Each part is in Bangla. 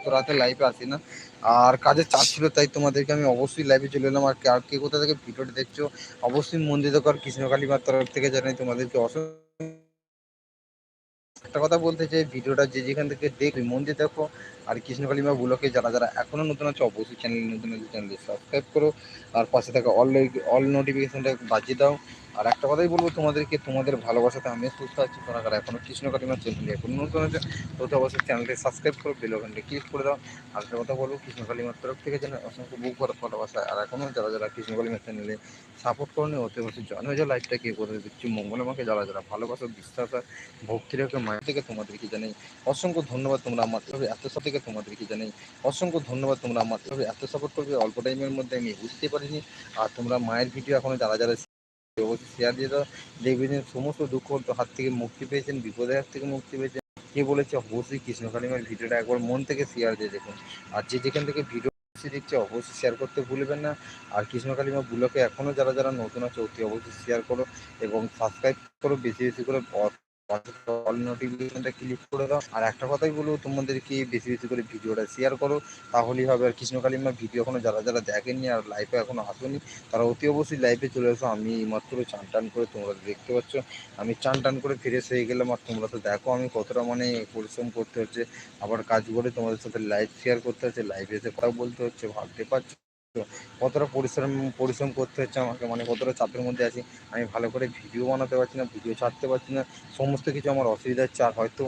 এত রাতে লাইভে আসি না। আর কাজের চাপ ছিল, তাই তোমাদেরকে আমি অবশ্যই লাইভে চলে এলাম। আর আর কে কোথা থেকে ভিডিওটা দেখছ, অবশ্যই মন্দির কর কৃষ্ণকালীমার তরফ থেকে জানাই তোমাদেরকে অসংখ্য একটা কথা বলতে চাই, ভিডিওটা যে যেখান থেকে দেখবে মন দিয়ে দেখো। আর কৃষ্ণকালীমা ব্লকে যারা যারা এখনও নতুন আছে, অবশ্যই চ্যানেল নতুন আছে চ্যানেলটি সাবস্ক্রাইব করো। আর পাশে থাকা অল অল নোটিফিকেশনটা বাজিয়ে দাও। আর একটা কথাই বলব, তোমাদেরকে, তোমাদের ভালোবাসাতে আমি সুস্থ আছি। তোমরা যারা এখনও কৃষ্ণকালীমা চ্যানেলটি এখন নতুন আছে তো অবশ্যই চ্যানেলটি সাবস্ক্রাইব করো বেল ক্লিক করে দাও। আর একটা কথা বলব কৃষ্ণকালীমার তরফ থেকে যেন অসংখ্য বুক করা ভালোবাসা, আর এখনও যারা যারা কৃষ্ণকালীমা চ্যানেলে সাপোর্ট করো অতি অবশ্যই জয়েন হয়ে যাও লাইফটা কে করে দিচ্ছি মঙ্গল আমাকে। যারা যারা ভালোবাসো, বিশ্বাস আর ভক্তি মায়ের থেকে তোমাদেরকে জানাই অসংখ্য ধন্যবাদ, তোমরা আমার তবে এত সব থেকে তোমাদেরকে জানাই অসংখ্য ধন্যবাদ, তোমরা আমার তবে এত সাপোর্ট করবে, অল্প টাইমের মধ্যে আমি বুঝতে পারিনি। আর তোমরা মায়ের ভিডিও এখনও যারা যারা অবশ্যই শেয়ার দিয়ে দাও দেখবে যে সমস্ত দুঃখ হাত থেকে মুক্তি পেয়েছেন, বিপদের হাত থেকে মুক্তি পেয়েছেন। কে বলেছে? অবশ্যই কৃষ্ণকালীমার ভিডিওটা একবার মন থেকে শেয়ার দিয়ে দেখুন। আর যে যেখান থেকে ভিডিও দেখছে অবশ্যই শেয়ার করতে ভুলবেন না। আর কৃষ্ণকালীমা ব্লকে এখনও যারা যারা নতুন আছে, অতি অবশ্যই শেয়ার করো এবং সাবস্ক্রাইব করো, বেশি বেশি করে অল নোটিফিকেশনটা ক্লিক করে দাও। আর একটা কথাই বলব, তোমাদেরকে বেশি বেশি করে ভিডিওটা শেয়ার করো। তাহলেই হবে। আর কৃষ্ণকালীমা ভিডিও এখনও যারা যারা দেখেনি আর লাইভে এখনও আসেনি তারা অতি অবশ্যই লাইভে চলে আসো আমি মাত্র চান টান করে তোমরা দেখতে পাচ্ছ। আমি চান টান করে ফ্রেশ হয়ে গেলাম। আর তোমরা তো দেখো, আমি কতটা মানে পরিশ্রম করতে হচ্ছে। আবার কাজ করে তোমাদের সাথে লাইভ শেয়ার করতে হচ্ছে। লাইভে এসে কথা বলতে হচ্ছে। ভাবতে পারছ? কতটা পরিশ্রম পরিশ্রম করতে হচ্ছে আমাকে? মানে কতটা চাপের মধ্যে আছি? আমি ভালো করে ভিডিও বানাতে পারছি না, ভিডিও ছাড়তে পারছি না। সমস্ত কিছু আমার অসুবিধা হচ্ছে, আর হয়তো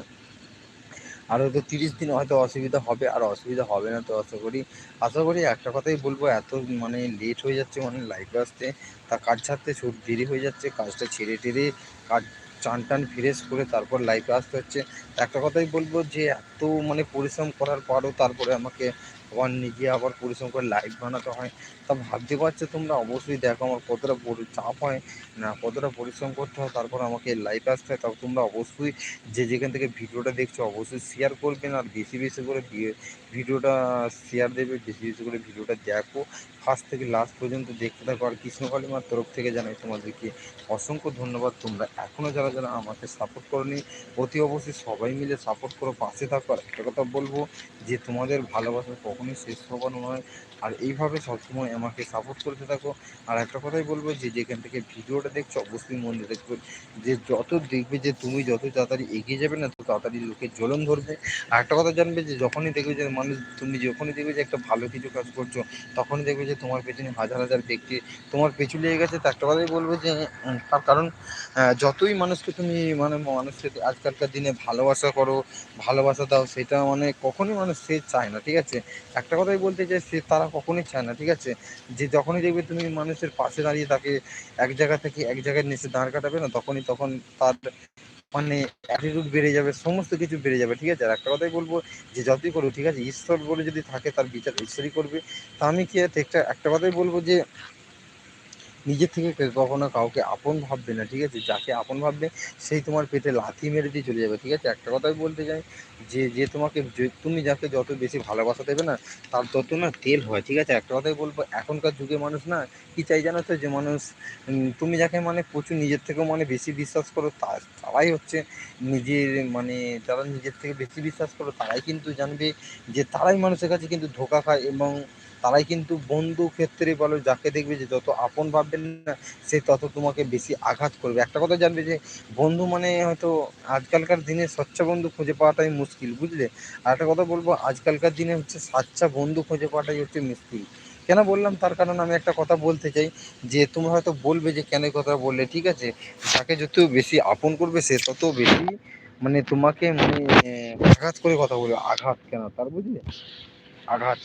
আর হয়তো তিরিশ দিন হয়তো অসুবিধা হবে, আর অসুবিধা হবে না তো আশা করি। আশা করি একটা কথাই বলব, এত মানে লেট হয়ে যাচ্ছে মানে লাইভে আসতে। তা কাজ ছাড়তে ছুট দেরি হয়ে যাচ্ছে, কাজটা ছেড়ে টেরে কাজ চান টান ফ্রেশ করে তারপর লাইভে আসতে হচ্ছে। একটা কথাই বলব যে এত মানে পরিশ্রম করার পরও তারপরে আমাকে আবার নিজে আবার পরিশ্রম করে লাইভ বানাতে হয়। তা ভাবতে পারছ তোমরা? অবশ্যই দেখো আমার কতটা চাপ হয়, না, কতটা পরিশ্রম করতে হয়, তারপর আমাকে লাইভ আসতে হয়। তাও তোমরা অবশ্যই যে যেখান থেকে ভিডিওটা দেখছ, অবশ্যই শেয়ার করবেন আর বেশি বেশি করে ভিডিওটা শেয়ার দেবে, বেশি বেশি করে ভিডিওটা দেখো। ফার্স্ট থেকে লাস্ট পর্যন্ত দেখতে থাকো। আর কৃষ্ণকালীমার তরফ থেকে জানাই তোমাদেরকে অসংখ্য ধন্যবাদ। তোমরা এখনও যারা যারা আমাকে সাপোর্ট করনি, অতি অবশ্যই সবাই মিলে সাপোর্ট করো, পাশে থাকো। আর একটা কথা বলব যে তোমাদের ভালোবাসা কখনোই শেষ হবার নয়। আর এইভাবে সবসময় আমাকে সাপোর্ট করতে থাকো। আর একটা কথাই বলব যে, যেখান থেকে ভিডিওটা দেখছ, অবশ্যই মন দিয়ে দেখবে যে, যত দেখবে যে, তুমি যত তাড়াতাড়ি এগিয়ে যাবে না, তত তাড়াতাড়ি লোকের জ্বলন ধরবে। আর একটা কথা জানবে যে, যখনই দেখবে যে, মানুষ, তুমি যখনই দেখবে যে, একটা ভালো কিছু কাজ করছ, তখনই দেখবে যে, তোমার পেছনে হাজার হাজার ব্যক্তি তোমার পেছু লেগে গেছে। তো একটা কথাই বলব যে তার কারণ যতই মানুষকে তুমি মানে মানুষকে আজকালকার দিনে ভালোবাসা করো, ভালোবাসা দাও, সেটা মানে কখনই কখনোই মানুষ সে চায় না, ঠিক আছে? একটা কথাই বলতে চাই, সে তারা কখনোই চায় না, ঠিক আছে? যে যখনই দেখবে তুমি মানুষের পাশে দাঁড়িয়ে তাকে এক জায়গা থেকে এক জায়গায় নিচে দাঁড় কাটাবে না, তখনই তখন তার মানে অ্যাটিটিউড বেড়ে যাবে, সমস্ত কিছু বেড়ে যাবে, ঠিক আছে? আর একটা কথাই বলব যে যতই করো ঠিক আছে? ঈশ্বর বলে যদি থাকে, তার বিচার ঈশ্বরই করবে। তা আমি কি একটা কথাই বলব যে নিজের থেকে কখনো কাউকে আপন ভাববে না, ঠিক আছে? যাকে আপন ভাববে, সেই তোমার পেটে লাথি মেরে দিয়ে চলে যাবে, ঠিক আছে? একটা কথাই বলতে চাই, যে যে তোমাকে তুমি যাকে যত বেশি ভালোবাসা দেবে না, তার তত না তেল হয়, ঠিক আছে? একটা কথাই বলব, এখনকার যুগে মানুষ না, কি চাই জানো তো? যে মানুষ তুমি যাকে মানে প্রচুর নিজের থেকেও মানে বেশি বিশ্বাস করো তারাই হচ্ছে নিজের মানে যারা নিজের থেকে বেশি বিশ্বাস করো, তারাই কিন্তু জানবে যে তারাই মানুষের কাছে কিন্তু ধোকা খায় এবং তারাই কিন্তু বন্ধু ক্ষেত্রে বলো, যাকে দেখবে যে যত আপন ভাববেন না, সে তত তোমাকে বেশি আঘাত করবে। একটা কথা জানবে যে, বন্ধু মানে হয়তো আজকালকার দিনে স্বচ্ছা বন্ধু খুঁজে পাওয়াটাই মুশকিল, বুঝলে? আর একটা কথা বলব, আজকালকার দিনে হচ্ছে সাচ্চা বন্ধু খুঁজে পাওয়াটাই হচ্ছে মুশকিল। কেন বললাম? তার কারণ আমি একটা কথা বলতে চাই, যে তোমরা হয়তো বলবে যে, কেন কথা বললে? ঠিক আছে? যাকে যত বেশি আপন করবে, সে তত বেশি মানে তোমাকে মানে আঘাত করে কথা বলবে। আঘাত কেন? তার বুঝলে? আঘাত।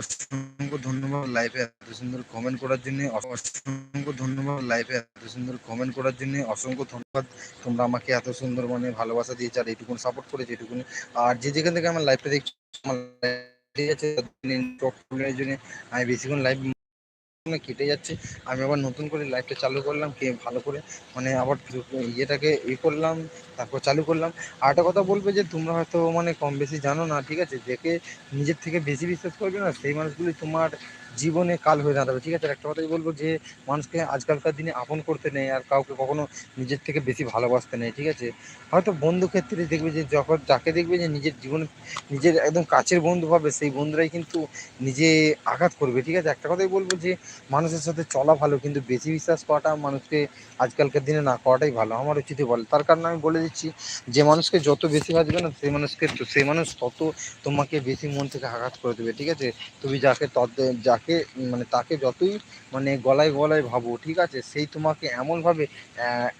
অসংখ্য ধন্যবাদ লাইভে এত সুন্দর কমেন্ট করার জন্য, অসংখ্য ধন্যবাদ লাইভে এত সুন্দর কমেন্ট করার জন্য, অসংখ্য ধন্যবাদ। তোমরা আমাকে এত সুন্দর মানে ভালোবাসা দিয়েছে আর এইটুকুন সাপোর্ট করেছে, এইটুকুনি। আর যে যেখান থেকে আমার লাইভটা দেখছ, আমার ঠিক আছে জন্য আমি বেশিক্ষণ লাইভ কেটে যাচ্ছে। আমি আবার নতুন করে লাইটটা চালু করলাম, কে ভালো করে মানে আবার ইয়েটাকে ই করলাম, তারপর চালু করলাম। আর একটা কথা বলবে যে, তোমরা হয়তো মানে কম বেশি জানো না, ঠিক আছে? দেখে নিজের থেকে বেশি বিশ্বাস করবে না, সেই মানুষগুলি তোমার জীবনে কাল হয়ে দাঁড়াবে, ঠিক আছে? একটা কথাই বলব যে, মানুষকে আজকালকার দিনে আপন করতে নেই আর কাউকে কখনো নিজের থেকে বেশি ভালোবাসতে নেই, ঠিক আছে? হয়তো বন্ধু ক্ষেত্রে দেখবে যে, যখন যাকে দেখবে যে, নিজের জীবনে, নিজের একদম কাছের বন্ধু হবে সেই বন্ধুরাই কিন্তু নিজে আঘাত করবে, ঠিক আছে? একটা কথাই বলব যে, মানুষের সাথে চলা ভালো, কিন্তু বেশি বিশ্বাস করাটা মানুষকে আজকালকার দিনে না করাটাই ভালো, আমার উচিত বলে। তার কারণে আমি বলে দিচ্ছি, যে মানুষকে যত বেশি বাজবে না, সেই মানুষকে, সেই মানুষ তত তোমাকে বেশি মন থেকে আঘাত করে দেবে, ঠিক আছে? তুমি যাকে তত যাকে মানে তাকে যতই মানে গলায় গলায় ভাবো, ঠিক আছে? সেই তোমাকে এমনভাবে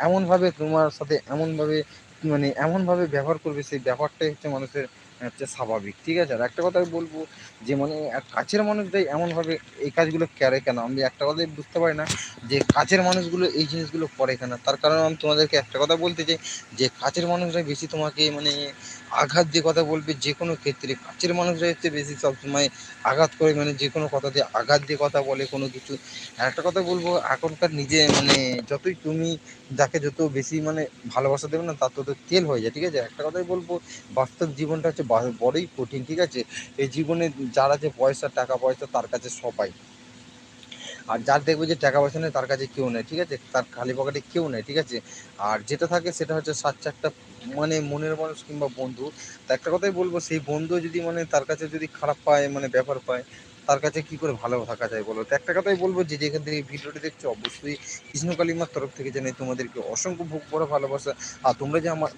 এমনভাবে তোমার সাথে এমনভাবে মানে এমনভাবে ব্যবহার করবে, সেই ব্যবহারটাই হচ্ছে মানুষের হচ্ছে স্বাভাবিক, ঠিক আছে? আর একটা কথা বলব যে মানে কাছের মানুষটাই এমনভাবে এই কাজগুলো করে কেন? আমি একটা কথাই বুঝতে পারি না যে কাছের মানুষগুলো এই জিনিসগুলো করে কেন? তার কারণ আমি তোমাদেরকে একটা কথা বলতে চাই যে কাছের মানুষরা বেশি তোমাকে মানে আঘাত দিয়ে কথা বলবে যে কোনো ক্ষেত্রে, কাছের মানুষরা হচ্ছে বেশি সবসময় আঘাত করে মানে যে কোনো কথা দিয়ে আঘাত দিয়ে কথা বলে কোনো কিছু। একটা কথা বলব, এখনকার নিজে মানে যতই তুমি যাকে যত বেশি মানে ভালোবাসা দেবে না, তার তত তেল হয়ে যায়, ঠিক আছে? একটা কথাই বলব, বাস্তব জীবনটা হচ্ছে বড়ই কঠিন, ঠিক আছে? এই জীবনে যারা যে পয়সা, টাকা পয়সা, তার কাছে সবাই। আর যার দেখবে যে টাকা পয়সা নেই, তার কাছে কেউ নেই, ঠিক আছে? তার খালি পকেটে কেউ নেই, ঠিক আছে? আর যেটা থাকে, সেটা হচ্ছে সাত চারটা মানে মনের মানুষ কিংবা বন্ধু। তা একটা কথাই বলব, সেই বন্ধু যদি মানে তার কাছে যদি খারাপ পায় মানে ব্যাপার পায় তার কাছে কি করে ভালো থাকা যায় বলো? তো একটা কথাই বলব যে যেখান থেকে ভিডিওটি দেখছ, অবশ্যই কৃষ্ণ কালিমার তরফ থেকে জানাই তোমাদেরকে অসংখ্য ভোগ, বড় ভালোবাসা। আর তোমরা যে আমার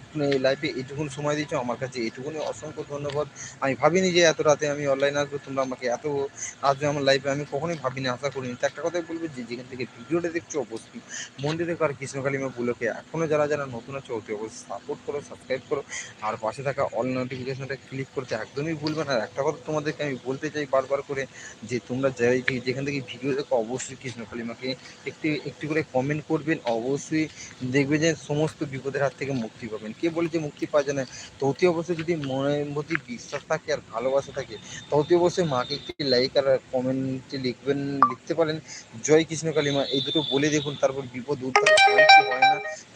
লাইফে এইটুকুন সময় দিচ্ছ আমার কাছে এইটুকুনি অসংখ্য ধন্যবাদ। আমি ভাবিনি যে এত রাতে আমি অনলাইনে আসব, তোমরা আমাকে এত আসবে আমার লাইফে আমি কখনোই ভাবিনি, আশা করিনি। তো একটা কথাই বলব যে যেখান থেকে ভিডিওটা দেখছ, অবশ্যই মন্দিরে কার কৃষ্ণ কালিমা বুলোকে এখনও যারা যারা নতুন আছে, অতি অবশ্যই সাপোর্ট করো সাবস্ক্রাইব করো। আর পাশে থাকা অল নোটিফিকেশনটা ক্লিক করতে একদমই ভুলবে না। আর একটা কথা তোমাদেরকে আমি বলতে চাই বারবার করে যে তোমরা যেখান থেকে ভিডিও দেখো, অবশ্যই কৃষ্ণ কালিমাকে একটি একটি করে কমেন্ট করবেন। অবশ্যই দেখবে যে সমস্ত বিপদের হাত থেকে মুক্তি পাবেন। কে বলে যে মুক্তি পাওয়া যায় না? তো অতি অবশ্যই যদি মনের মধ্যে বিশ্বাস থাকে আর ভালোবাসা থাকে, তো অতি অবশ্যই মাকে একটি লাইক আর কমেন্টে লিখবেন, লিখতে পারেন। জয় কৃষ্ণ কালিমা এই দুটো বলে দেখুন, তারপর বিপদ উদ্ধার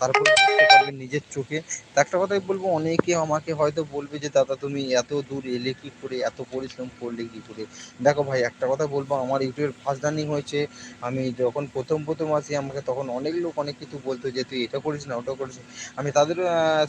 তারপর বুঝতে পারবেন নিজের চোখে। একটা কথাই বলব, অনেকে আমাকে হয়তো বলবে যে, দাদা, তুমি এত দূর এলে কি করে? এত পরিশ্রম করলে কি করে? দেখো ভাই, একটা কথা বলব, আমার ইউটিউবের ফার্স্ট রানিং হয়েছে। আমি যখন প্রথম প্রথম আসি, আমাকে তখন অনেক লোক অনেক কিছু বলতো যে, তুই এটা করিস না, ওটা করিস আমি তাদের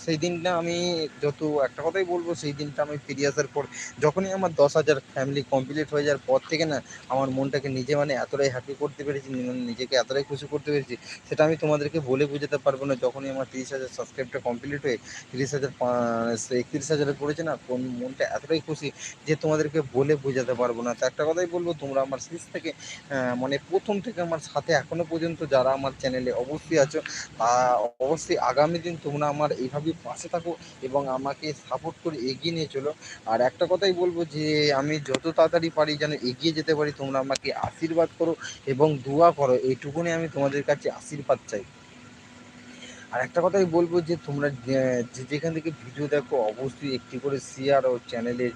সেই দিনটা আমি যত, একটা কথাই বলব, সেই দিনটা আমি ফিরে আসার পর, যখনই আমার দশ হাজার ফ্যামিলি কমপ্লিট হয়ে যাওয়ার পর থেকে না, আমার মনটাকে নিজে মানে এতটাই হ্যাপি করতে পেরেছি, নিজেকে এতটাই খুশি করতে পেরেছি, সেটা আমি তোমাদেরকে বলে বোঝাতে পারব না। যখনই আমার তিরিশ হাজার সাবস্ক্রাইবটা কমপ্লিট হয়ে তিরিশ হাজার একত্রিশ হাজারে পড়েছে না, কোন মনটা এতটাই খুশি যে তোমাদেরকে বলে বোঝাতে পারব না। তো একটা কথাই বলব, তোমরা আমার শেষ থেকে মানে প্রথম থেকে আমার সাথে এখনও পর্যন্ত যারা আমার চ্যানেলে অবশ্যই আছো, তা অবশ্যই আগামী দিন তোমরা আমার এইভাবেই পাশে থাকো এবং আমাকে সাপোর্ট করে এগিয়ে নিয়ে চলো। আর একটা কথাই বলব যে, আমি যত তাড়াতাড়ি পারি যেন এগিয়ে যেতে পারি, তোমরা আমাকে আশীর্বাদ করো এবং দোয়া করো, এইটুকুনি আমি তোমাদের কাছে আশীর্বাদ চাই। আর একটা কথাই বলব যে তোমরা, যে যেখান থেকে ভিডিও দেখো, অবশ্যই একটি করে শেয়ার ও চ্যানেলে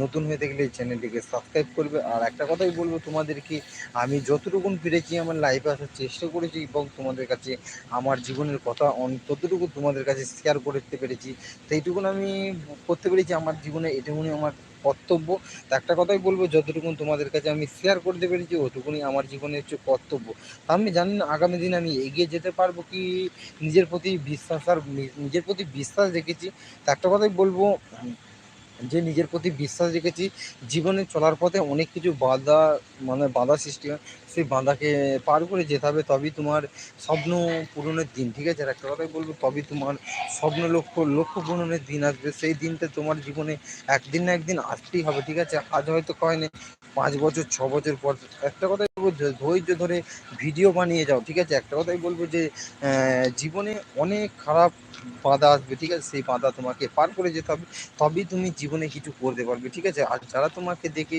নতুন হয়ে থাকলে চ্যানেলটিকে সাবস্ক্রাইব করবে। আর একটা কথাই বলব তোমাদেরকে, আমি যতটুকুন পেরেছি আমার লাইফে আসার চেষ্টা করেছি এবং তোমাদের কাছে আমার জীবনের কথা ততটুকু তোমাদের কাছে শেয়ার করতে পেরেছি। সেইটুকুন আমি করতে পেরেছি আমার জীবনে এটুকুনি আমার কর্তব্য। একটা কথাই বলব যতটুকু তোমাদের কাছে আমি শেয়ার করতে পেরেছি ওটুকুনি আমার জীবনের হচ্ছে কর্তব্য। আমি জানি না, আগামী দিন আমি এগিয়ে যেতে পারব কি? নিজের প্রতি বিশ্বাস আর নিজের প্রতি বিশ্বাস রেখেছি। একটা কথাই বলব যে নিজের প্রতি বিশ্বাস রেখেছি, জীবনে চলার পথে অনেক কিছু বাধা মানে বাধা সৃষ্টি হয়, সেই বাধাকে পার করে যেতে হবে, তবেই তোমার স্বপ্ন পূরণের দিন, ঠিক আছে? একটা কথাই বলব, তবেই তোমার স্বপ্ন লক্ষ্য লক্ষ্য পূরণের দিন আসবে, সেই দিনটা তোমার জীবনে একদিন না একদিন আসতেই হবে, ঠিক আছে? আজ হয়তো কয় না পাঁচ বছর, ছ বছর পর, একটা কথাই বলব ধৈর্য ধরে ভিডিও বানিয়ে যাও, ঠিক আছে? একটা কথাই বলব যে জীবনে অনেক খারাপ বাধা আসবে, ঠিক আছে? সেই বাধা তোমাকে পার করে যেতে হবে, তবেই তুমি জীবনে কিছু করতে পারবে, ঠিক আছে? আর যারা তোমাকে দেখে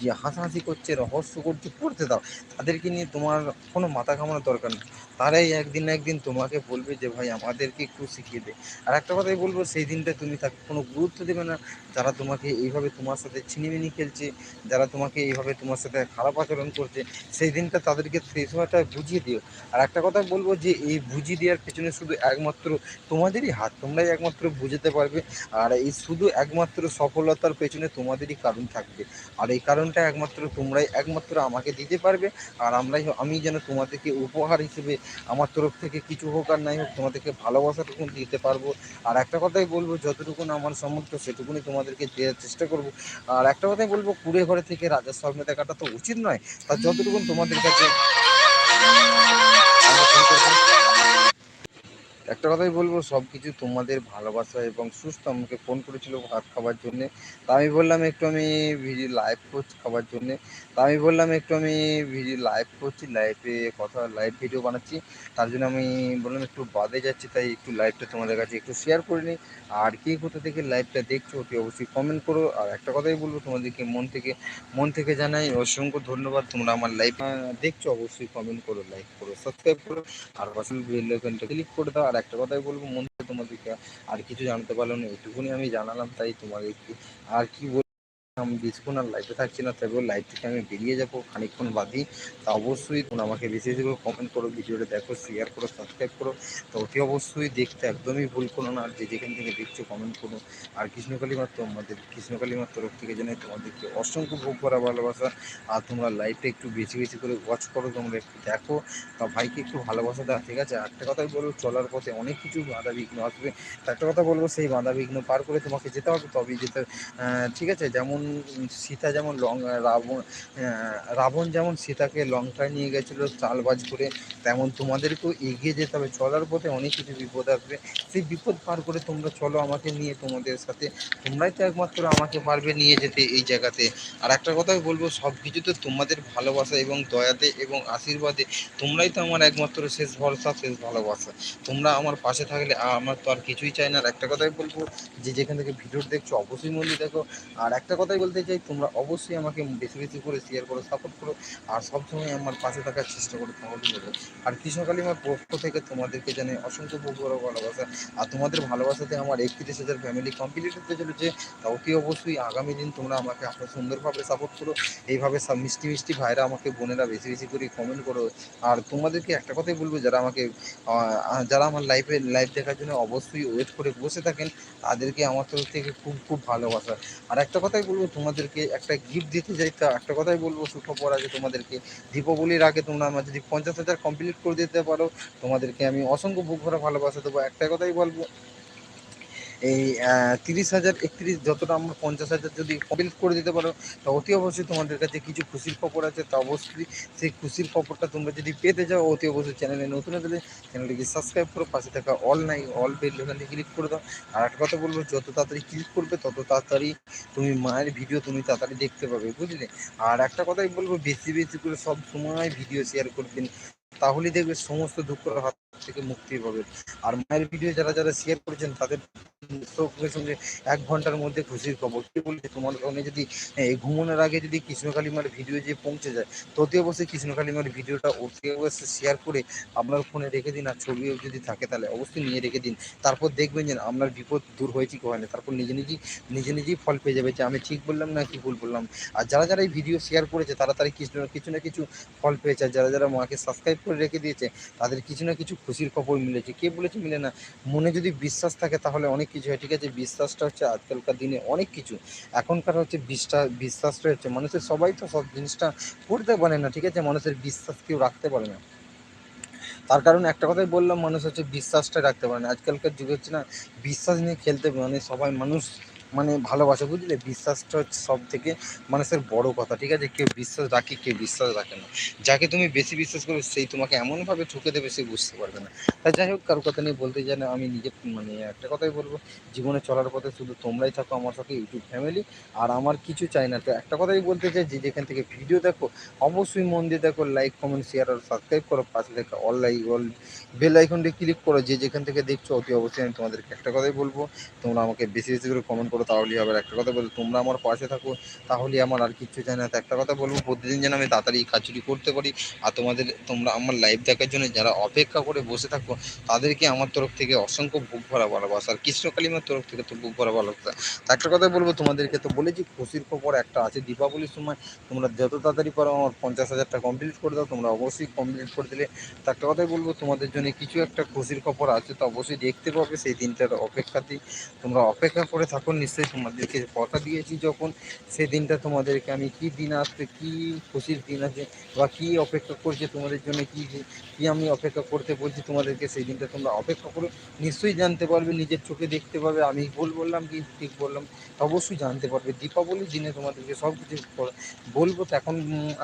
যে হাসাহাসি করছে, রহস্য করছে করতে দাও, তাদেরকে নিয়ে তোমার কোনো মাথা ঘামানোর দরকার নেই। তারাই একদিন না একদিন তোমাকে বলবে যে, ভাই, আমাদেরকে একটু শিখিয়ে দে। আর একটা কথাই বলব, সেই দিনটা তুমি তাকে কোনো গুরুত্ব দেবে না। যারা তোমাকে এইভাবে তোমার সাথে ছিনিমিনি খেলছে, যারা তোমাকে এইভাবে তোমার সাথে খারাপ আচরণ করছে সেই দিনটা তাদেরকে সেই সময়টা বুঝিয়ে দিও। আর একটা কথা বলব যে, এই বুঝিয়ে দেওয়ার পেছনে শুধু একমাত্র তোমাদেরই হাত, তোমরাই একমাত্র বুঝতে পারবে। আর এই শুধু একমাত্র সফলতার পেছনে তোমাদেরই কারণ থাকবে। আর এই কারণটা একমাত্র তোমরাই একমাত্র আমাকে দিতে পারবে। আর আমরাই আমি যেন তোমাদেরকে উপহার হিসেবে আমার তরফ থেকে কিছু হোক আর নাই হোক, তোমাদেরকে ভালোবাসাটুকু দিতে পারব। আর একটা কথাই বলব যতটুকু আমার সামর্থ্য সেটুকুনি তোমাদেরকে দেওয়ার চেষ্টা করব। আর একটা কথাই বলব কুড়ে ঘরে থেকে রাজার স্বপ্ন দেখাটা তো উচিত নয়। তার যতটুকু তোমাদের কাছে? একটা কথাই বলব সব কিছু তোমাদের ভালোবাসা এবং সুস্থ আমাকে ফোন করেছিল ভাত খাবার জন্য। তা আমি বললাম, একটু আমি ভিডিও লাইভ করছি খাবার জন্য। তা আমি বললাম, একটু আমি ভিডিও লাইভ করছি লাইভে কথা লাইভ ভিডিও বানাচ্ছি। তার জন্য আমি বললাম, একটু বাদে যাচ্ছি, তাই একটু লাইভটা তোমাদের কাছে একটু শেয়ার করে নিই। আর কে কোথা থেকে লাইভটা দেখছ অতি অবশ্যই কমেন্ট করো। আর একটা কথাই বলব তোমাদেরকে, মন থেকে মন থেকে জানাই অসংখ্য ধন্যবাদ। তোমরা আমার লাইভ দেখছ, অবশ্যই কমেন্ট করো লাইক করো সাবস্ক্রাইব করো, আর পাশে ক্লিক করে দাও। আর একটা কথাই বলব, মন থেকে তোমাদেরকে আর কিছু জানতে পারল না এটুকুনি আমি জানালাম, তাই তোমাদেরকে আর কি বল আমি বেশিক্ষণ আর লাইভে থাকছি না, তবে লাইভ থেকে আমি বেরিয়ে যাব, খানিকক্ষণ বাদই। তা অবশ্যই তোমরা আমাকে বেশি বেশি করে কমেন্ট করো, ভিডিওটা দেখো শেয়ার করো সাবস্ক্রাইব করো। তো অতি অবশ্যই দেখতে একদমই ভুল করো না, আর যে যেখান থেকে দেখছ কমেন্ট করো। আর কৃষ্ণকালীমার তোমাদের কৃষ্ণকালীমার তরফ থেকে জানাই তোমাদেরকে অসংখ্য ভোগ করা ভালোবাসা। আর তোমরা লাইভটা একটু বেশি বেশি করে ওয়াচ করো, তোমরা একটু দেখো। তা ভাইকে একটু ভালোবাসা দেওয়া ঠিক আছে? একটা কথাই বলব, চলার পথে অনেক কিছু বাধা বিঘ্ন আসবে। একটা কথা বলব, সেই বাধা বিঘ্ন পার করে তোমাকে যেতে হবে, তবেই যেতে ঠিক আছে? যেমন সীতা যেমন লং রাবণ রাবণ যেমন সীতাকে লঙ্কায় নিয়ে গেছিল, চালবাজ করে, তেমন তোমাদেরকেও এগিয়ে যেতে হবে। চলার পথে অনেক কিছু বিপদ আসবে। সেই বিপদ পার করে তোমরা চলো আমাকে নিয়ে তোমাদের সাথে। তোমরাই তো একমাত্র আমাকে পারবে নিয়ে যেতে এই জায়গাতে। আর একটা কথাই বলব সব কিছু তো তোমাদের ভালোবাসা এবং দয়াতে এবং আশীর্বাদে। তোমরাই তো আমার একমাত্র শেষ ভরসা, শেষ ভালোবাসা। তোমরা আমার পাশে থাকলে আমার তো আর কিছুই চাই না। আর একটা কথাই বলব, যে যেখান থেকে ভিডিও দেখছ, অবশ্যই মন্দির দেখো আর একটা কথাই বলতে চাই, তোমরা অবশ্যই আমাকে বেশি বেশি করে শেয়ার করো সাপোর্ট করো, আর সবসময় আমার পাশে থাকার চেষ্টা করো তাহলে বলব আর কৃষকালী আমার পক্ষ থেকে তোমাদেরকে জানে অসংখ্য বড় ভালোবাসা। আর তোমাদের ভালোবাসাতে আমার একত্রিশ হাজার ফ্যামিলি কমপ্লিট হতে চলেছে। তা অতি অবশ্যই আগামী দিন তোমরা আমাকে আরও সুন্দরভাবে সাপোর্ট করো। এইভাবে সব মিষ্টি মিষ্টি ভাইরা আমাকে, বোনেরা বেশি বেশি করে কমেন্ট করো। আর তোমাদেরকে একটা কথাই বলব, যারা আমাকে যারা আমার লাইফে লাইফ দেখার জন্য অবশ্যই ওয়েট করে বসে থাকেন, তাদেরকে আমার তরফ থেকে খুব খুব ভালোবাসা। আর একটা কথাই বলব তোমাদেরকে একটা গিফট দিতে যাই তা একটা কথাই বলব সুখ পর আগে তোমাদেরকে। দীপাবলির আগে তোমরা আমার যদি পঞ্চাশ হাজার কমপ্লিট করে দিতে পারো, তোমাদেরকে আমি অসংখ্য বুক ভরা ভালোবাসা দেবো। একটা কথাই বলব এই তিরিশ হাজার একত্রিশ, যতটা আমরা পঞ্চাশ হাজার যদি কমপ্লিট করে দিতে পারো, তা অতি অবশ্যই তোমাদের কাছে কিছু খুশির খবর আছে। তা অবশ্যই সেই খুশির খবরটা তোমরা যদি পেতে যাও অতি অবশ্যই চ্যানেলে নতুন হলে চ্যানেলটিকে সাবস্ক্রাইব করো, পাশে থাকা অল নাই অল বেল ওখান ক্লিক করে দাও। আর একটা কথা বলব, যত তাড়াতাড়ি ক্লিক করবে, তত তাড়াতাড়ি তুমি মায়ের ভিডিও তুমি তাড়াতাড়ি দেখতে পাবে, বুঝলে? আর একটা কথাই বলব, বেশি বেশি করে সব সময় ভিডিও শেয়ার করবেন, তাহলেই দেখবে সমস্ত দুঃখের হাত থেকে মুক্তি পাবে। আর মায়ের ভিডিও যারা যারা শেয়ার করেছেন, তাদের সঙ্গে সঙ্গে এক ঘণ্টার মধ্যে খুশির খবর। কি বলছে? তোমার ফোনে যদি ঘুমানোর আগে যদি কৃষ্ণকালীমার ভিডিও যে পৌঁছে যায় ততে অবশ্যই কৃষ্ণকালীমার ভিডিওটা অতি অবশ্যই শেয়ার করে আপনার ফোনে রেখে দিন, আর ছবিও যদি থাকে তাহলে অবশ্যই নিয়ে রেখে দিন। তারপর দেখবেন যে আপনার বিপদ দূর হয়েছে কি হয়নি তারপর নিজে নিজেই নিজে নিজেই ফল পেয়ে যাবে যে আমি ঠিক বললাম না কি ভুল বললাম। আর যারা যারা এই ভিডিও শেয়ার করেছে, তারা তারা কিছু না কিছু না কিছু ফল পেয়েছে। আর যারা যারা মাকে সাবস্ক্রাইব করে রেখে দিয়েছে, তাদের কিছু না কিছু খুশির খবর মিলেছে। কে বলেছে মিলে না। মনে যদি বিশ্বাস থাকে তাহলে অনেক কিছু হয়। ঠিক আছে, বিশ্বাসটা হচ্ছে আজকালকার দিনে অনেক কিছু। এখনকার হচ্ছে বিশ্বাস বিশ্বাসটা হচ্ছে মানুষের সবাই তো সব জিনিসটা করতে পারে না। ঠিক আছে, মানুষের বিশ্বাস কেউ রাখতে পারে না। তার কারণ একটা কথাই বললাম, মানুষ হচ্ছে বিশ্বাসটা রাখতে পারে না। আজকালকার যুগে হচ্ছে না, বিশ্বাস নিয়ে খেলতে মানে সবাই মানুষ মানে ভালোবাসা, বুঝলে? বিশ্বাসটা হচ্ছে সব থেকে মানুষের বড় কথা, ঠিক আছে? কেউ বিশ্বাস রাখে, কেউ বিশ্বাস রাখে না। যাকে তুমি বেশি বিশ্বাস করবে, সেই তোমাকে এমনভাবে ঠুকে দেবে, সে বুঝতে পারবে না। তা যাই হোক, কারও কথা নিয়ে বলতে চাই না আমি নিজে মানে একটা কথাই বলব। জীবনে চলার পথে শুধু তোমরাই থাকো, আমার সাথে ইউটিউব ফ্যামিলি আর আমার কিছু চাই না। তো একটা কথাই বলতে চাই, যে যেখান থেকে ভিডিও দেখো, অবশ্যই মন দিয়ে দেখো লাইক কমেন্ট শেয়ার আর সাবস্ক্রাইব করো। পাশে দেখো অল লাইক অল বেল আইকনটি ক্লিক করো। যে যেখান থেকে দেখছ, অতি অবশ্যই আমি তোমাদেরকে একটা কথাই বলব। তোমরা আমাকে বেশি বেশি করে কমেন্ট করো। তাহলেই হবে। একটা কথা বলব তোমরা আমার পাশে থাকো তাহলে আমার আর কিচ্ছু চাই না। একটা কথা বলব, প্রতিদিন যেন আমি তাড়াতাড়ি কাজটি করতে পারি, আর তোমাদের, তোমরা আমার লাইভ দেখার জন্য যারা অপেক্ষা করে বসে থাকো, তাদেরকে আমার তরফ থেকে অসংখ্য বুক ভরা ভালোবাসা। আর কৃষ্ণ কালিমার তরফ থেকে তো বুক ভরা ভালোবাসা। একটা কথা বলব, তোমাদেরকে তো বলেছি, খুশির খবর একটা আছে দীপাবলির সময়। তোমরা যত তাড়াতাড়ি পারো আমার পঞ্চাশ হাজারটা কমপ্লিট করে দাও, তোমরা অবশ্যই কমপ্লিট করে দিলে। তা একটা কথাই বলব, তোমাদের জন্য কিছু একটা খুশির খবর আছে, তো অবশ্যই দেখতে পাবে সেই দিনটার অপেক্ষাতেই। তোমরা অপেক্ষা করে থাকো নিশ্চয়ই তোমাদেরকে কথা দিয়েছি যখন সেদিনটা তোমাদেরকে আমি কি দিন আসবে কি খুশির দিন আছে বা কি অপেক্ষা করছে তোমাদের জন্য, কি কি আমি অপেক্ষা করতে বলছি তোমাদেরকে, সেই দিনটা তোমরা অপেক্ষা করো। নিশ্চয়ই জানতে পারবে, নিজের চোখে দেখতে পাবে, আমি ভুল বললাম কি ঠিক বললাম অবশ্যই জানতে পারবে। দীপাবলির দিনে তোমাদেরকে সব কিছু বলব, তো এখন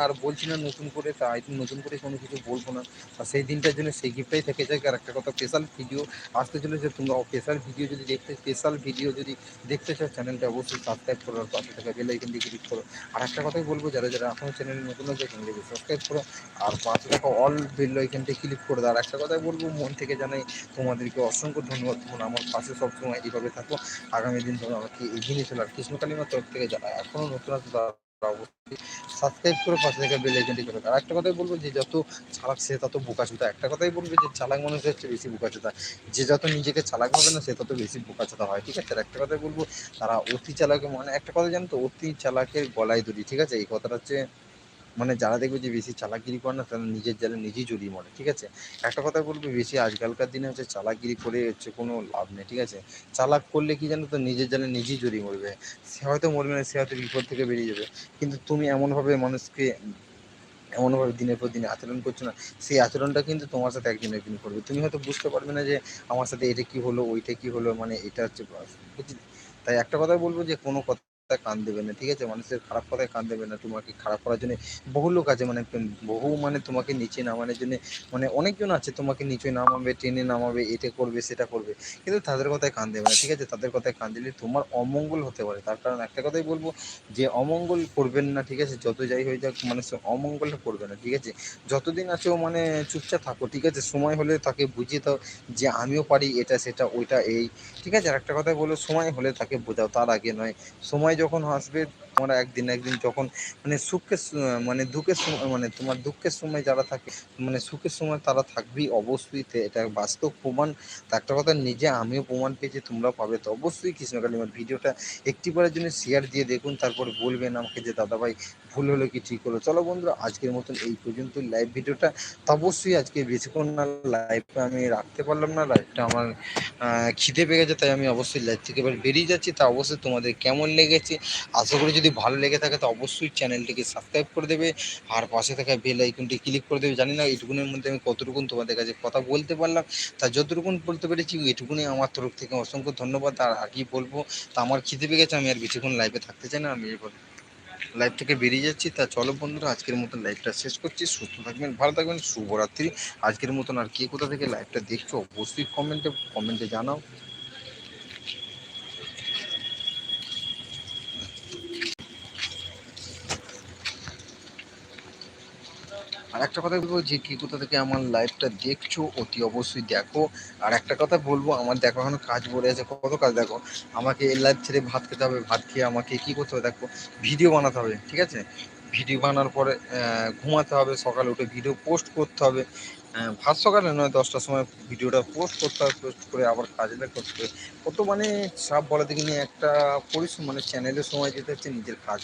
আর বলছি না নতুন করে তাই নতুন করে কোনো কিছু বলব না। আর সেই দিনটার জন্য সেই গিফটটাই থেকে যায় আর একটা কথা স্পেশাল ভিডিও আসতে চলেছে, তোমরা স্পেশাল ভিডিও যদি দেখতে স্পেশাল ভিডিও যদি দেখতে চাও চ্যানেলটা অবশ্যই সাবস্ক্রাইব করো আর পাশে থাকা বেল থেকে ক্লিক করো। আর একটা কথাই বলব, যারা যারা এখনও চ্যানেলে নতুন হচ্ছে চ্যানেলটিকে সাবস্ক্রাইব করো আর পাশে থাকা অল বেল আইকনটি ক্লিক করে দাও। আর একটা কথাই বলব, মন থেকে জানাই, তোমাদেরকে অসংখ্য ধন্যবাদ। তোমরা আমার পাশে সবসময় এইভাবে থাকো। আগামী দিন তোমরা আমাকে এগিয়ে নিয়ে চলো আর কৃষ্ণকালীমার তরফ থেকে যারা এখনও নতুন আছে অবশ্যই সাবস্ক্রাইব করে পাশে থেকে বেল আইকনটি করে আর একটা কথাই বলব, যে যত চালাক সে তত বোকাচোদা একটা কথাই বলব, যে চালাক মানুষের হচ্ছে বেশি বোকাচোদা যে যত নিজেকে চালাক হবে না, সে তত বেশি বোকাচোদা হয়, ঠিক আছে? আর একটা কথাই বলব, তারা অতি চালাকে মানে একটা কথা জানতো অতি চালাকের গলায় দড়ি, ঠিক আছে? এই কথাটা হচ্ছে মানে যারা দেখবে যে বেশি চালাকিরি করে না, তারা নিজের জালে নিজেই জড়িয়ে মরে, ঠিক আছে? একটা কথা বলব, বেশি আজকালকার দিনে হচ্ছে চালাকগিরি করে হচ্ছে কোনো লাভ নেই, ঠিক আছে? চালাক করলে কি জানো তো, নিজের জালে নিজেই জড়িয়ে মরবে। সে হয়তো মরবে না, সে হয়তো বিপদ থেকে বেরিয়ে যাবে। কিন্তু তুমি এমনভাবে মানুষকে এমনভাবে দিনের পর দিনে আচরণ করছ না, সেই আচরণটা কিন্তু তোমার সাথে একদিন একদিন করবে। তুমি হয়তো বুঝতে পারবে না যে আমার সাথে এটা কি হলো, ওইটা কি হলো মানে এটা হচ্ছে তাই একটা কথা বলব যে কোনো কথা কান দেবে না, ঠিক আছে? মানুষের খারাপ কথায় কান দেবে না, তোমাকে খারাপ করার জন্য বহু লোক আছে মানে বহু মানে তোমাকে নিচে নামানোর জন্য মানে অনেকজন আছে তোমাকে নিচে নামাবে, টেনে নামাবে, এটা করবে, সেটা করবে, কিন্তু তাদের কথায় কান দেবে না, ঠিক আছে? তাদের কথায় কান দিলে তোমার অমঙ্গল হতে পারে। তার কারণ একটা কথাই বলব, যে অমঙ্গল করবেন না, ঠিক আছে? যত যাই হয়ে যাক মানুষের অমঙ্গলটা করবে না, ঠিক আছে? যতদিন আছে ও মানে চুপচাপ থাকো, ঠিক আছে? সময় হলে তাকে বুঝিয়ে দাও যে আমিও পারি, এটা, সেটা, ওইটা, এই, ঠিক আছে? আর একটা কথা বলো সময় হলে তাকে বোঝাও, তার আগে নয়। সময় যখন আসবে তোমরা একদিন একদিন যখন মানে সুখের মানে দুঃখের সময় মানে তোমার দুঃখের সময় যারা থাকে মানে সুখের সময় তারা থাকবেই অবশ্যই। এটা বাস্তব প্রমাণ। একটা কথা, নিজে আমিও প্রমাণ পেয়েছি তোমরা পাবে। তো অবশ্যই কৃষ্ণকালীমার ভিডিওটা একটিবারের জন্য শেয়ার দিয়ে দেখুন, তারপরে বলবেন আমাকে যে, দাদাভাই, ভুল হলো কি, ঠিক হলো? চলো বন্ধুরা, আজকের মতন এই পর্যন্ত লাইভ ভিডিওটা। তো অবশ্যই আজকে বেশিক্ষণ না লাইভটা আমি রাখতে পারলাম না লাইভটা আমার খিদে পেয়ে গেছে, তাই আমি অবশ্যই লাইভ থেকে এবার বেরিয়ে যাচ্ছি। তা অবশ্যই তোমাদের কেমন লেগেছে? আশা করি যদি ভালো লেগে থাকে, তো অবশ্যই চ্যানেলটিকে সাবস্ক্রাইব করে দেবে। আর পাশে থাকা বেল আইকনটি ক্লিক করে দেবে। জানি না এটুকুনের মধ্যে আমি কতটুকুন তোমাদের কাছে কথা বলতে পারলাম। তা যতটুকুন বলতে পেরেছি এটুকুনি আমার তরফ থেকে অসংখ্য ধন্যবাদ। আর আর কি বলব, তা আমার খিদে পেয়ে গেছে, আমি আর বেশিক্ষণ লাইভে থাকতে চাই না, আমি এবার লাইভ থেকে বেরিয়ে যাচ্ছি। তা চলো বন্ধুরা, আজকের মতন লাইভটা শেষ করছি। সুস্থ থাকবেন, ভালো থাকবেন, শুভরাত্রি। আজকের মতন আর কে কোথা থেকে লাইভটা দেখছ, অবশ্যই কমেন্টে কমেন্টে জানাও। একটা কথা বলব যে, কি কোথা থেকে আমার লাইভটা দেখছ, অতি অবশ্যই দেখো। আর একটা কথা বলব, আমার দেখো এখনও কাজ পড়ে আছে। কত কাজ দেখো? আমাকে এই লাইভ ছেড়ে ভাত খেতে হবে, ভাত খেয়ে আমাকে কি করতে হবে দেখো? ভিডিও বানাতে হবে, ঠিক আছে? ভিডিও বানানোর পরে ঘুমাতে হবে, সকালে উঠে ভিডিও পোস্ট করতে হবে। ভাত সকালে নয়, দশটার সময় ভিডিওটা পোস্ট করতে হবে পোস্ট করে আবার কাজটা করতে কত মানে সব বলা দেখি নিয়ে একটা পরিশ্রম মানে চ্যানেলের সময় দিতে হচ্ছে, নিজের কাজ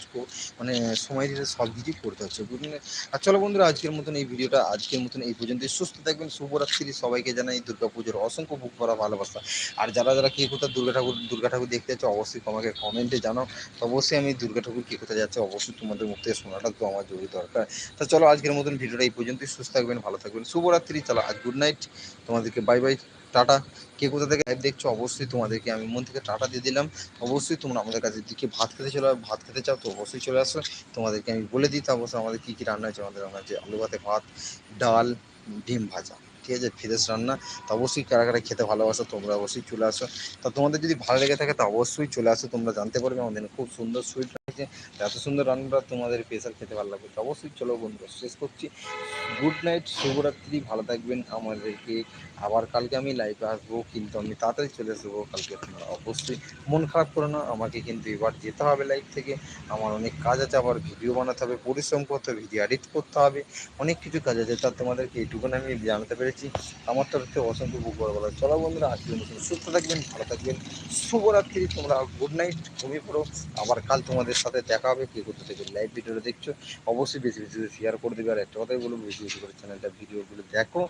মানে সময় দিতে সব কিছুই করতে হচ্ছে বুঝলেন আর চলো বন্ধুরা, আজকের মতন এই ভিডিওটা, আজকের মতন এই পর্যন্ত সুস্থ থাকবেন, শুভরাত্রি, সবাইকে জানাই দুর্গা পুজোর অসংখ্য বুক করা ভালোবাসা। আর যারা যারা কে কোথাও দুর্গা ঠাকুর দুর্গা ঠাকুর দেখতে যাচ্ছে, অবশ্যই তোমাকে কমেন্টে জানাও। অবশ্যই আমি দুর্গা ঠাকুর কে কোথায় যাচ্ছে, অবশ্যই তোমাদের মুখ থেকে শোনাটা তো আমার জরুরি দরকার। তা চলো, আজকের মতন ভিডিওটা এই পর্যন্তই। সুস্থ থাকবেন, ভালো থাকবেন। শুভরাত্রি। চলো আজ গুড নাইট তোমাদেরকে বাই বাই টাটা। কে কোথা থেকে লাইভ দেখছ, অবশ্যই তোমাদেরকে আমি মন থেকে টাটা দিয়ে দিলাম। অবশ্যই তোমরা আমাদের কাছে দিকে ভাত খেতে চলে ভাত খেতে চাও তো অবশ্যই চলে আসো। তোমাদেরকে আমি বলে দিতে অবশ্যই আমাদের কী কী রান্না হয়েছে, আমাদের রান্না হচ্ছে আলু ভাতে ভাত, ডাল, ডিম ভাজা। ঠিক আছে ফ্রেশ রান্না, তো অবশ্যই কারা কারা খেতে ভালোবাসো, তোমরা অবশ্যই চলে আসো। তা তোমাদের যদি ভালো লেগে থাকে, তো অবশ্যই চলে আসো, তোমরা জানতে পারবে আমাদের খুব সুন্দর সুইট রয়েছে এত সুন্দর রান্নাটা তোমাদের স্পেশাল খেতে ভালো লাগবে। তো অবশ্যই চলো বন্ধু শেষ করছি। গুড নাইট শুভরাত্রি, ভালো থাকবেন আমাদেরকে। আবার কালকে আমি লাইভে আসব, কিন্তু আমি তাড়াতাড়ি চলে আসব কালকে তোমরা অবশ্যই মন খারাপ করো না, আমাকে কিন্তু এবার যেতে হবে লাইভ থেকে। আমার অনেক কাজ আছে, আবার ভিডিও বানাতে হবে, পরিশ্রম করতে হবে ভিডিও এডিট করতে হবে, অনেক কিছু কাজ আছে। তার তোমাদেরকে এইটুকুন আমি জানাতে পেরেছি। আমার আমারটা থেকে অসংখ্য বড় বলা চলো বন্ধুরা, আজকের মতন সুস্থ থাকবেন, ভালো থাকবেন। শুভরাত্রি, তোমরা গুড নাইট ঘুমিয়ে পড়ো। আবার কাল তোমাদের সাথে দেখা হবে কে কোথা থেকে লাইভ ভিডিওটা দেখছ। অবশ্যই বেশি বেশি করে শেয়ার করে দেবে। আর একটা কথাই বলব, বেশি বেশি করে চ্যানেলটা ভিডিওগুলো দেখো।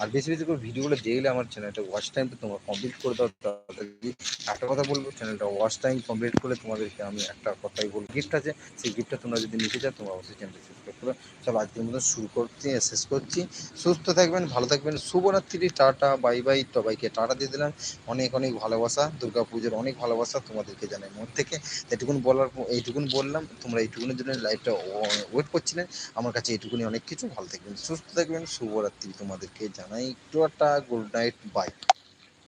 আর বেশি বেশি করে ভিডিওগুলো দেখলে আমার চ্যানেলটা ওয়াচ টাইমটা তোমরা কমপ্লিট করে দাও। একটা কথা বলব চ্যানেলটা ওয়াচ টাইম কমপ্লিট করলে তোমাদেরকে আমি একটা কথাই বলব। গিফট আছে, সেই গিফটটা তোমরা যদি নিতে চাও, তোমরা অবশ্যই চ্যানেলটা করো। চলো আজকের মতো শুরু করছি, শেষ করছি। সুস্থ থাকবেন, ভালো থাকবেন। শুভরাত্রি, টাটা, বাই বাই। সবাইকে টাটা দিয়ে দিলাম। অনেক অনেক ভালোবাসা। দুর্গা পুজোর অনেক ভালোবাসা তোমাদেরকে জানাই মন থেকে। এটুকুন বলার এইটুকুন বললাম। তোমরা এইটুকুনের জন্য লাইভটা ওয়েট করছিলেন আমার কাছে এইটুকুনি অনেক কিছু। ভালো থাকবেন, সুস্থ থাকবেন। শুভরাত্রি তোমাদেরকে জানাই। একটা গুড নাইট, বাই।